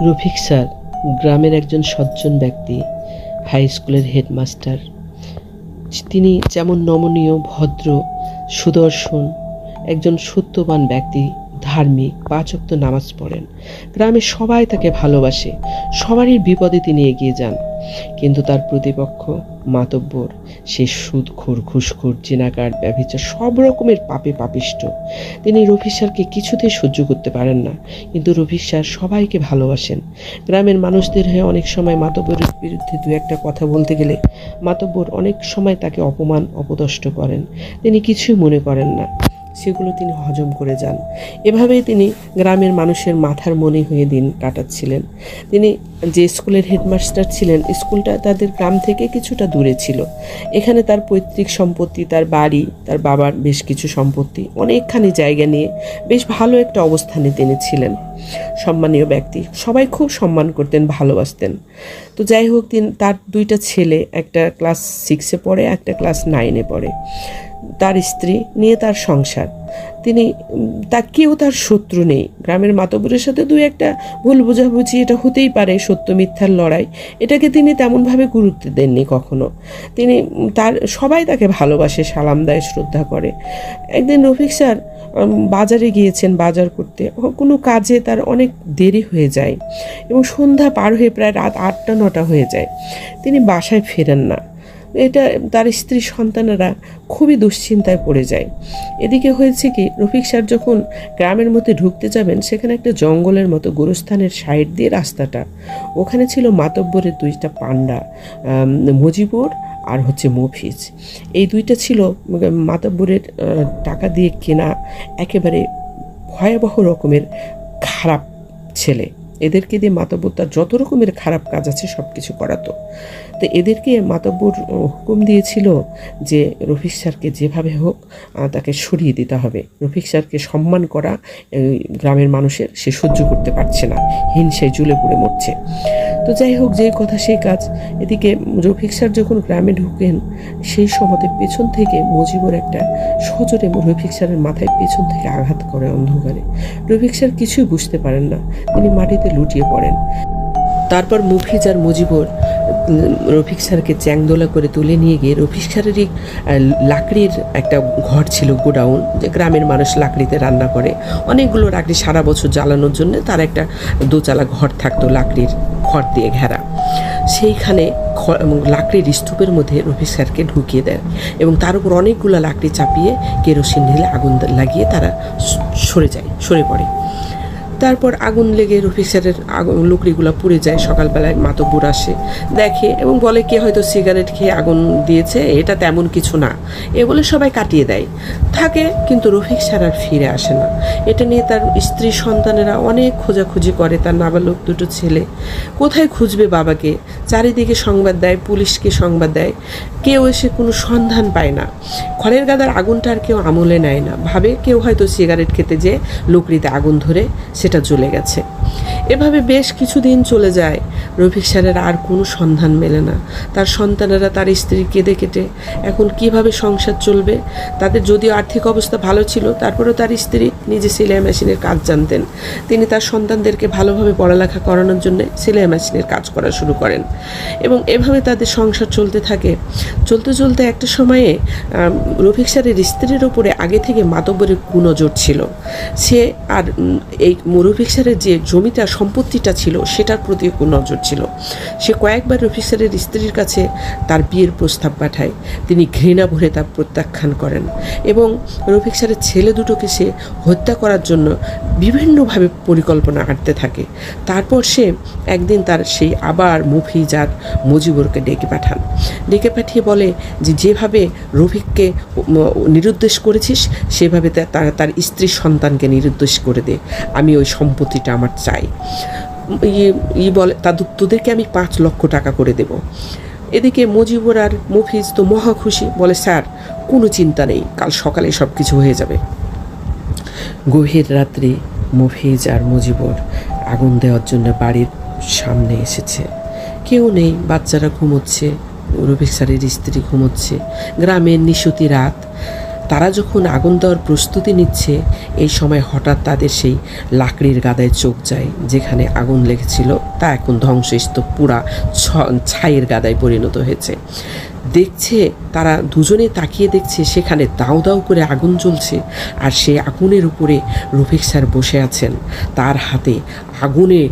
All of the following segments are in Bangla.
রফিক স্যার, গ্রামের একজন সজ্জন ব্যক্তি হাই স্কুলের হেডমাস্টার তিনি যেমন নমনীয়, ভদ্র, সুদর্শন, একজন সত্যবান ব্যক্তি, ধার্মিক পাঁচক্ত নামাজ পড়েন। গ্রামের সবাই তাকে ভালোবাসে। সবারই বিপদে তিনি এগিয়ে যান। কিন্তু তার প্রতিপক্ষ মাতব্বর, সে সুদখোর ঘুষখোর, জিনাকার, ব্যভিচার, সব রকমের পাপে পাপিষ্ট। তিনি রফিক স্যারকে কিছুতেই সহ্য করতে পারেন না, কিন্তু রফিক স্যার সবাইকে ভালোবাসেন। গ্রামের মানুষদের হয়ে অনেক সময় মাতব্বরের বিরুদ্ধে দু একটা কথা বলতে গেলে মাতব্বর অনেক সময় তাকে অপমান অপদষ্ট করেন। তিনি কিছুই মনে করেন না। সেগুলো তিনি হজম করে যান। এভাবেই তিনি গ্রামের মানুষের মাথার মনে হয়ে দিন কাটাচ্ছিলেন। তিনি যে স্কুলের হেডমাস্টার ছিলেন, স্কুলটা তাদের গ্রাম থেকে কিছুটা দূরে ছিল। এখানে তার পৈতৃক সম্পত্তি, তার বাড়ি, তার বাবার বেশ কিছু সম্পত্তি, অনেকখানি জায়গা নিয়ে বেশ ভালো একটা অবস্থানে তিনি ছিলেন। সম্মানীয় ব্যক্তি, সবাই খুব সম্মান করতেন, ভালোবাসতেন। তো যাই হোক, তিনি, তার দুইটা ছেলে, একটা ক্লাস সিক্সে পড়ে, একটা ক্লাস নাইনে পড়ে। তার স্ত্রী নিয়ে তার সংসার। তিনি তা কেউ তার শত্রু নেই। গ্রামের মাতবরের সাথে দুই একটা ভুল বোঝাবুঝি, এটা হতেই পারে সত্য মিথ্যার লড়াই। এটাকে তিনি তেমনভাবে গুরুত্ব দেননি কখনো। তিনি তার, সবাই তাকে ভালোবাসে, সালাম দেয়, শ্রদ্ধা করে। একদিন রফিক স্যার বাজারে গিয়েছেন বাজার করতে। কোনো কাজে তার অনেক দেরি হয়ে যায় এবং সন্ধ্যা পার হয়ে প্রায় রাত আটটা, নটা হয়ে যায়। তিনি বাসায় ফেরেন না। এটা তার স্ত্রী সন্তানেরা খুবই দুশ্চিন্তায় পড়ে যায়। এদিকে হয়েছে কি, রফিক স্যার যখন গ্রামের মধ্যে ঢুকতে যাবেন, সেখানে একটা জঙ্গলের মতো গোরস্থানের সাইড দিয়ে রাস্তাটা। ওখানে ছিল মাতব্বরের দুইটা পান্ডা মজিবর আর হচ্ছে মফিজ। এই দুইটা ছিল মাতব্বরের টাকা দিয়ে কেনা একেবারে ভয়াবহ রকমের খারাপ ছেলে। এদেরকে দিয়ে মাতব্বর তার যত রকমের খারাপ কাজ আছে সব কিছু করাতো তো এদেরকে মাতব্বর হুকুম দিয়েছিল যে রফিক স্যারকে যেভাবে হোক তাকে সরিয়ে দিতে হবে। রফিক স্যারকে সম্মান করা গ্রামের মানুষের সে সহ্য করতে পারছে না। হিংসায় জুলে পড়ে মরছে। তো যাই হোক, যে কথা সেই কাজ। এদিকে রফিক স্যার যখন গ্রামে ঢুকেন, সেই সময়তে পেছন থেকে মজিবর একটা সজোরে রফিক স্যারের মাথায় পেছন থেকে আঘাত করে অন্ধকারে। রফিক স্যার কিছুই বুঝতে পারেন না। তিনি মাটিতে লুটিয়ে পড়েন। তারপর মুফিজ আর মুজিবর রফিক স্যারকে চ্যাংদোলা করে তুলে নিয়ে গিয়ে রফিক স্যারেরই লাকড়ির একটা ঘর ছিল গোডাউন, যে গ্রামের মানুষ লাকড়িতে রান্না করে। অনেকগুলো লাকড়ি সারা বছর জ্বালানোর জন্য তার একটা দোচালা ঘর থাকতো লাকড়ির খড় দিয়ে ঘেরা। সেইখানে লাকড়ির স্তূপের মধ্যে রফিক স্যারকে ঢুকিয়ে দেয় এবং তার উপর অনেকগুলো লাকড়ি চাপিয়ে কেরোসিন ঢেলে আগুন লাগিয়ে তারা সরে যায়, সরে পড়ে। তারপর আগুন লেগে রফিক স্যারের আগুন, লুকড়িগুলো পুড়ে যায়। সকালবেলায় মাতব্বর আসে, দেখে এবং বলে, কে হয়তো সিগারেট খেয়ে আগুন দিয়েছে? এটা তেমন কিছু না। এ বলে সবাই কাটিয়ে দেয়। থাকে, কিন্তু রফিক স্যার আর ফিরে আসে না। এটা নিয়ে তার স্ত্রী, সন্তানেরা অনেক খোঁজাখুঁজি করে। তার নাবালক দুটো ছেলে। কোথায় খুঁজবে বাবাকে? চারিদিকে সংবাদ দেয়, পুলিশকে সংবাদ দেয়। কেউ এসে কোনো সন্ধান পায় না। খড়ের গাদার আগুনটা আর কেউ আমলে নেয় না। ভাবে, কেউ হয়তো সিগারেট খেতে যে লুকড়িতে আগুন ধরে সেটা জ্বলে গেছে। এভাবে বেশ কিছুদিন চলে যায়। রফিক স্যারের আর কোনো সন্ধান মেলে না। তার সন্তানেরা তার স্ত্রী কেঁদে কেটে, এখন কীভাবে সংসার চলবে? তাদের যদিও আর্থিক অবস্থা ভালো ছিল, তারপরেও তার স্ত্রী নিজে সেলাই মেশিনের কাজ জানতেন। তিনি তার সন্তানদেরকে ভালোভাবে পড়ালেখা করানোর জন্য সেলাই মেশিনের কাজ করা শুরু করেন। এবং এভাবে তাদের সংসার চলতে থাকে। চলতে চলতে একটা সময়ে রফিক স্যারের স্ত্রীর ওপরে আগে থেকে মাতব্বরের কুনজর ছিল। সে আর এই রফিক স্যারের যে জমিটা, সম্পত্তিটা ছিল, সেটার প্রতি নজর ছিল সে কয়েকবার রফিক স্যারের স্ত্রীর কাছে তার বিয়ের প্রস্তাব পাঠায়। তিনি ঘৃণা ভরে তা প্রত্যাখ্যান করেন এবং রফিক স্যারের ছেলে দুটোকে সে হত্যা করার জন্য বিভিন্নভাবে পরিকল্পনা আঁটতে থাকে। তারপর সে একদিন তার সেই আবার মুফিজ আর মুজিবুরকে ডেকে পাঠান। ডেকে পাঠিয়ে বলে যে, যেভাবে রফিককে নিরুদ্দেশ করেছিস, সেভাবে তার তার স্ত্রী সন্তানকে নিরুদ্দেশ করে দে। আমি ওই সম্পত্তিটা আমার চাই। ইয়ে ই বলে তাদের তোদেরকে আমি পাঁচ লক্ষ টাকা করে দেব। এদিকে মুজিবুর আর মুফিজ তো মহা খুশি, বলে, স্যার, কোনো চিন্তা নেই, কাল সকালে সব কিছু হয়ে যাবে। গভীর রাত্রি মুফিজ আর মুজিবর আগুন দেওয়ার জন্য বাড়ির সামনে এসেছে। কেউ নেই, বাচ্চারা ঘুমোচ্ছে, রফিক স্যারের স্ত্রী ঘুমোচ্ছে। গ্রামের নিশুতি রাত তারা যখন আগুন দেওয়ার প্রস্তুতি নিচ্ছে, এই সময় হঠাৎ তাদের সেই লাকড়ির গাদায় চোখ যায়, যেখানে আগুন লেগেছিল, তা এখন ধ্বংসস্তূপ, পুরা ছাইয়ের গাদায় পরিণত হয়েছে। দেখছে, তারা দুজনে তাকিয়ে দেখছে, সেখানে দাউ দাও করে আগুন জ্বলছে, আর সেই আগুনের উপরে রফিক স্যার বসে আছেন। তার হাতে আগুনে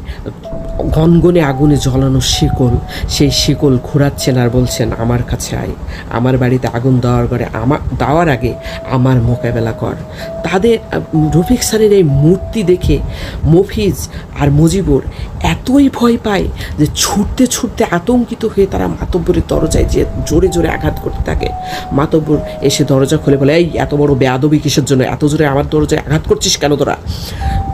গনগনে আগুনে জ্বলানো শিকল। সেই শিকল ঘোরাচ্ছেন আর বলছেন, আমার কাছে আয়। আমার বাড়িতে আগুন দেওয়ার পরে আমার দেওয়ার আগে আমার মোকাবেলা কর। তাদের, রফিক স্যারের এই মূর্তি দেখে মফিজ আর মুজিবুর এতই ভয় পায় যে ছুটতে ছুটতে আতঙ্কিত হয়ে তারা মাতব্বরের দরজায় যে জোরে জোরে আঘাত করতে থাকে। মাতব্বর এসে দরজা খুলে বলে, এই, এত বড় বেয়াদবি কিসের জন্য? এত জোরে আমার দরজায় আঘাত করছিস কেন তোরা?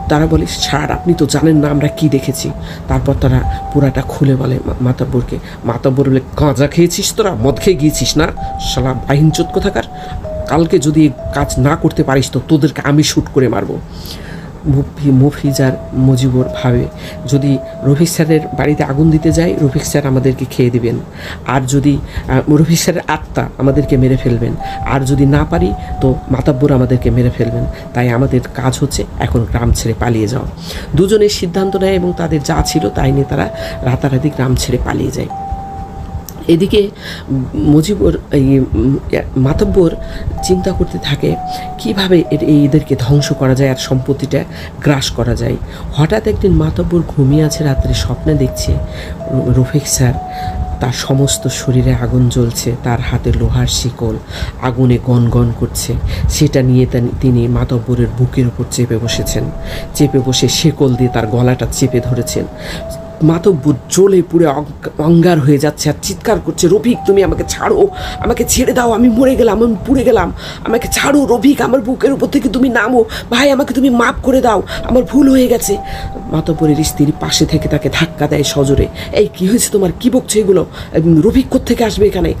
তারা বলে স্যার আপনি তো জানেন না আমরা কি দেখেছি। তারপর তারা পুরাটা খুলে বলে মাতাব্বরকে, মাতাব্বর বলে, গাঁজা খেয়েছিস তোরা? মদ খেয়ে গিয়েছিস না? সালা বাহিনচোদ কোথাকার? কালকে যদি কাজ না করতে পারিস তো তোদেরকে আমি শ্যুট করে মারবো। মুফি মুফিজ আর মুজিবুর ভাবে। যদি রফিক স্যারের বাড়িতে আগুন দিতে যাই রফিক স্যার আমাদেরকে খেয়ে দিবেন। আর যদি রফিক স্যারের আত্মা আমাদেরকে মেরে ফেলবেন। আর যদি না পারি, তো মাতাব্বর আমাদেরকে মেরে ফেলবেন। তাই আমাদের কাজ হচ্ছে এখন গ্রাম ছেড়ে পালিয়ে যাওয়া। দুজনের সিদ্ধান্ত নেয় এবং তাদের যা ছিল তাই নিয়ে তারা রাতারাতি গ্রাম ছেড়ে পালিয়ে যায়। এদিকে মুজিবুর, এই মাতব্বর চিন্তা করতে থাকে, কীভাবে এদেরকে ধ্বংস করা যায় আর সম্পত্তিটা গ্রাস করা যায়। হঠাৎ একদিন মাতব্বর ঘুমিয়ে আছে, রাত্রে স্বপ্নে দেখছে রফিক স্যার, তার সমস্ত শরীরে আগুন জ্বলছে, তার হাতে লোহার শিকল, আগুনে গনগন করছে। সেটা নিয়ে তিনি মাতব্বরের বুকের উপর চেপে বসেছেন। চেপে বসে শিকল দিয়ে তার গলাটা চেপে ধরেছেন। মাতব্বর জ্বলে অঙ্গ- অঙ্গার হয়ে যাচ্ছে আর চিৎকার করছে, রফিক, তুমি আমাকে ছাড়ো, আমাকে ছেড়ে দাও, আমি মরে গেলাম, আমি পুড়ে গেলাম, আমাকে ছাড়ো, রফিক, আমার বুকের উপর থেকে তুমি নামো, ভাই, আমাকে তুমি মাফ করে দাও, আমার ভুল হয়ে গেছে। মাতব্বরের স্ত্রীর পাশে থেকে তাকে ধাক্কা দেয় সজোরে। এই কি হয়েছে তোমার? কি বকছে এগুলো? রফিক থেকে আসবে এখানে?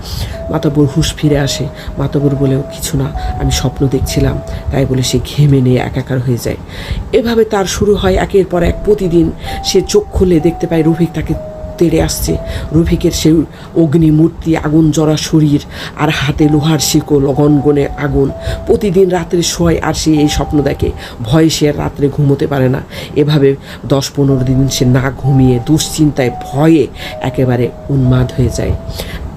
মাতাপুর হুশ ফিরে আসে। মাতাপুর বলেও কিছু না, আমি স্বপ্ন দেখছিলাম। তাই বলে সে ঘেমে নিয়ে একাকার হয়ে যায়। এভাবে তার শুরু হয় একের পর এক প্রতিদিন। সে চোখ খুলে দেখতে পায় রফিক তাকে তেড়ে আসছে। রফিকের সেই অগ্নিমূর্তি, আগুন জড়া শরীর আর হাতে লোহার শিকল গনগনে আগুন। প্রতিদিন রাত্রে শোয় আর সে এই স্বপ্ন দেখে। ভয়ে সে আর রাত্রে ঘুমোতে পারে না। এভাবে দশ পনেরো দিন সে না ঘুমিয়ে দুশ্চিন্তায় ভয়ে একেবারে উন্মাদ হয়ে যায়।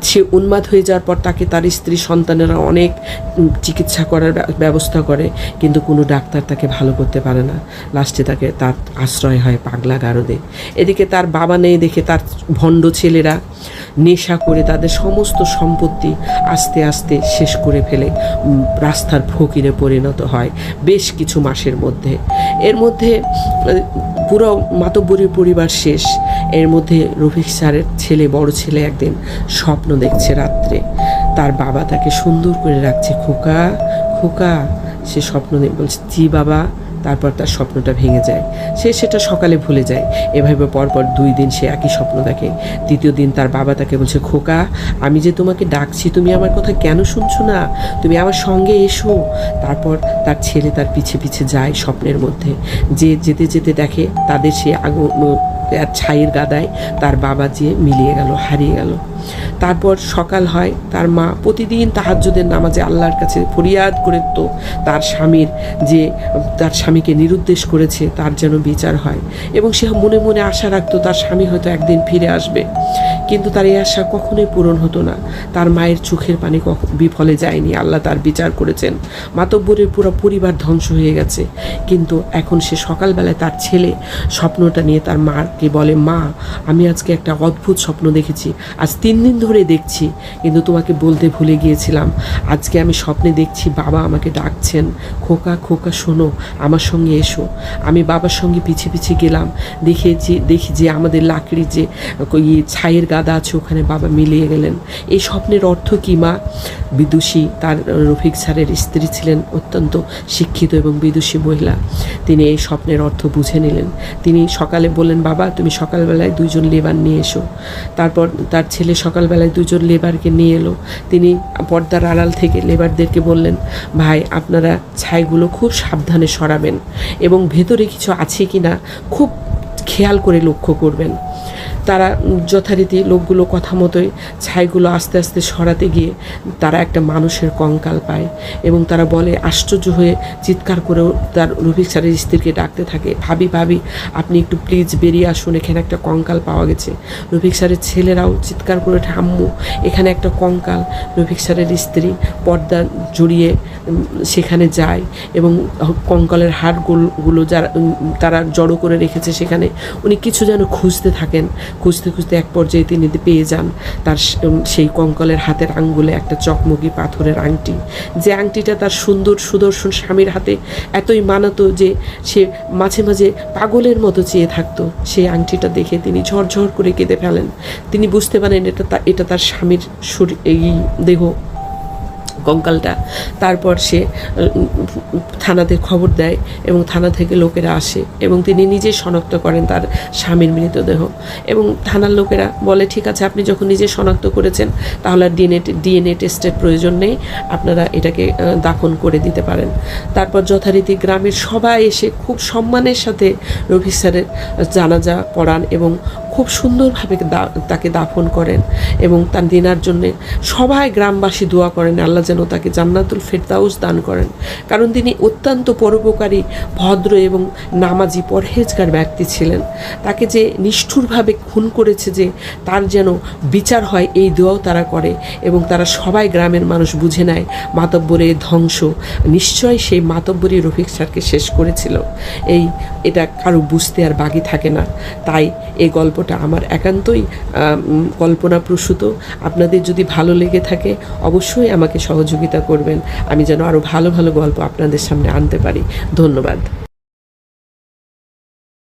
সে উন্মাদ হয়ে যাওয়ার পর তাকে তার স্ত্রী সন্তানেরা অনেক চিকিৎসা করার ব্যবস্থা করে, কিন্তু কোনো ডাক্তার তাকে ভালো করতে পারে না। লাস্টে তাকে তার আশ্রয় হয় পাগলা গারদে। এদিকে তার বাবা নেই দেখে তার ভণ্ড ছেলেরা নেশা করে তাদের সমস্ত সম্পত্তি আস্তে আস্তে শেষ করে ফেলে রাস্তার ফকিরে পরিণত হয় বেশ কিছু মাসের মধ্যে। এর মধ্যে পুরো মাতব্বরীর পরিবার শেষ। এর মধ্যে রফিক স্যারের ছেলে, বড় ছেলে একদিন স্বপ্ন দেখছে রাত্রে। তার বাবা তাকে সুন্দর করে রাখছে। খোকা খোকা, সে স্বপ্ন বলছে, জি বাবা। তারপর তার স্বপ্নটা ভেঙে যায়। সে সেটা সকালে ভুলে যায়। এভাবে পরপর দুই দিন সে একই স্বপ্ন দেখে। তৃতীয় দিন তার বাবা তাকে বলছে, খোকা, আমি যে তোমাকে ডাকছি, তুমি আমার কথা কেন শুনছো না? তুমি আমার সঙ্গে এসো। তারপর তার ছেলে তার পিছে পিছে যায় স্বপ্নের মধ্যে। যে যেতে যেতে দেখে তাদের সে আগুন ছাইয়ের গাদায় তার বাবা যে মিলিয়ে গেল, হারিয়ে গেল। তারপর সকাল হয়, তার মা প্রতিদিন তাহাজ্জুদের নামাজে আল্লাহর কাছে ফরিয়াদ করে তো তার স্বামীর যে, তার স্বামীকে নিরুদ্দেশ করেছে তার যেন বিচার হয় এবং সে মনে মনে আশা রাখতো তার স্বামী হয়তো একদিন ফিরে আসবে। কিন্তু তার এই আশা কখনোই পূরণ হতো না। তার মায়ের চোখের পানি বিফলে যায়নি। আল্লাহ তার বিচার করেছেন। মাতব্বরের পুরো পরিবার ধ্বংস হয়ে গেছে। কিন্তু এখন সে সকালবেলায় তার ছেলে স্বপ্নটা নিয়ে তার মাকে বলে, মা, আমি আজকে একটা অদ্ভুত স্বপ্ন দেখেছি। আজ তিন দিন ধরে দেখছি, কিন্তু তোমাকে বলতে ভুলে গিয়েছিলাম। আজকে আমি স্বপ্নে দেখছি বাবা আমাকে ডাকছেন। খোকা খোকা, শোনো, আমার সঙ্গে এসো। আমি বাবার সঙ্গে পিছে পিছে গেলাম। দেখে যে দেখি যে আমাদের লাকড়ি যে ইয়ে ছাইয়ের গাদা আছে, ওখানে বাবা মিলিয়ে গেলেন। এই স্বপ্নের অর্থ কি, মা? বিদুষী, তার রফিক স্যারের স্ত্রী ছিলেন অত্যন্ত শিক্ষিত এবং বিদুষী মহিলা। তিনি এই স্বপ্নের অর্থ বুঝে নিলেন। তিনি সকালে বললেন, বাবা, তুমি সকালবেলায় দুইজন লেবার নিয়ে এসো। তারপর তার ছেলে সকালবেলায় দুজন লেবারকে নিয়ে এলো। তিনি পর্দার আড়াল থেকে লেবারদেরকে বললেন, ভাই, আপনারা ছাইগুলো খুব সাবধানে সরাবেন এবং ভেতরে কিছু আছে কি না খুব খেয়াল করে লক্ষ্য করবেন। তারা যথারীতি লোকগুলো কথা মতোই ছাইগুলো আস্তে আস্তে সরাতে গিয়ে তারা একটা মানুষের কঙ্কাল পায় এবং তারা বলে, আশ্চর্য হয়ে চিৎকার করেও তার রফিক স্যারের স্ত্রীকে ডাকতে থাকে। ভাবি ভাবি, আপনি একটু প্লিজ বেরিয়ে আসুন, এখানে একটা কঙ্কাল পাওয়া গেছে। রফিক স্যারের ছেলেরাও চিৎকার করে, ঠাম্মু, এখানে একটা কঙ্কাল। রফিক স্যারের স্ত্রী পর্দা জড়িয়ে সেখানে যায় এবং কঙ্কালের হাড়গুলো যারা তারা জড়ো করে রেখেছে সেখানে, উনি কিছু যেন খুঁজতে থাকেন। খুঁজতে খুঁজতে এক পর্যায়ে তিনি পেয়ে যান। তার সেই কঙ্কালের হাতের আঙ্গুলে একটা চকমকি পাথরের আংটি। যে আংটিটা তার সুন্দর সুদর্শন স্বামীর হাতে এতই মানাতো যে সে মাঝে মাঝে পাগলের মতো চেয়ে থাকতো, সেই আংটিটা দেখে তিনি ঝরঝর করে কেঁদে ফেলেন। তিনি বুঝতে পারেন এটা এটা তার স্বামীর এই দেহ। কঙ্কালটা তারপর সে থানাতে খবর দেয় এবং থানা থেকে লোকেরা আসে এবং তিনি নিজে শনাক্ত করেন তার স্বামীর মৃতদেহ। এবং থানার লোকেরা বলে, ঠিক আছে, আপনি যখন নিজে শনাক্ত করেছেন, তাহলে ডিএনএ ডিএনএ টেস্টের প্রয়োজন নেই। আপনারা এটাকে দাফন করে দিতে পারেন। তারপর যথারীতি গ্রামের সবাই এসে খুব সম্মানের সাথে রফি স্যারের জানাজা পড়ান এবং খুব সুন্দরভাবে তাকে দাফন করেন এবং তার দিনার জন্যে সবাই গ্রামবাসী দোয়া করেন, আল্লাহ যেন তাকে জান্নাতুল ফেরদাউস দান করেন। কারণ তিনি অত্যন্ত পরোপকারী, ভদ্র এবং নামাজি পরহেজগার ব্যক্তি ছিলেন। তাকে যে নিষ্ঠুরভাবে খুন করেছে যে তার যেন বিচার হয়, এই দোয়াও তারা করে এবং তারা সবাই গ্রামের মানুষ বুঝে নেয় মাতব্বরের ধ্বংস। নিশ্চয় সেই মাতব্বরই রফিক স্যারকে শেষ করেছিল। এই, এটা কারও বুঝতে আর বাকি থাকে না। তাই এই গল্পটা আমার একান্তই কল্পনা কল্পনাপ্রসূত। আপনাদের যদি ভালো লেগে থাকে, অবশ্যই আমাকে সহযোগিতা করবেন। আমি যেন আরও ভালো ভালো গল্প আপনাদের সামনে আনতে পারি। ধন্যবাদ।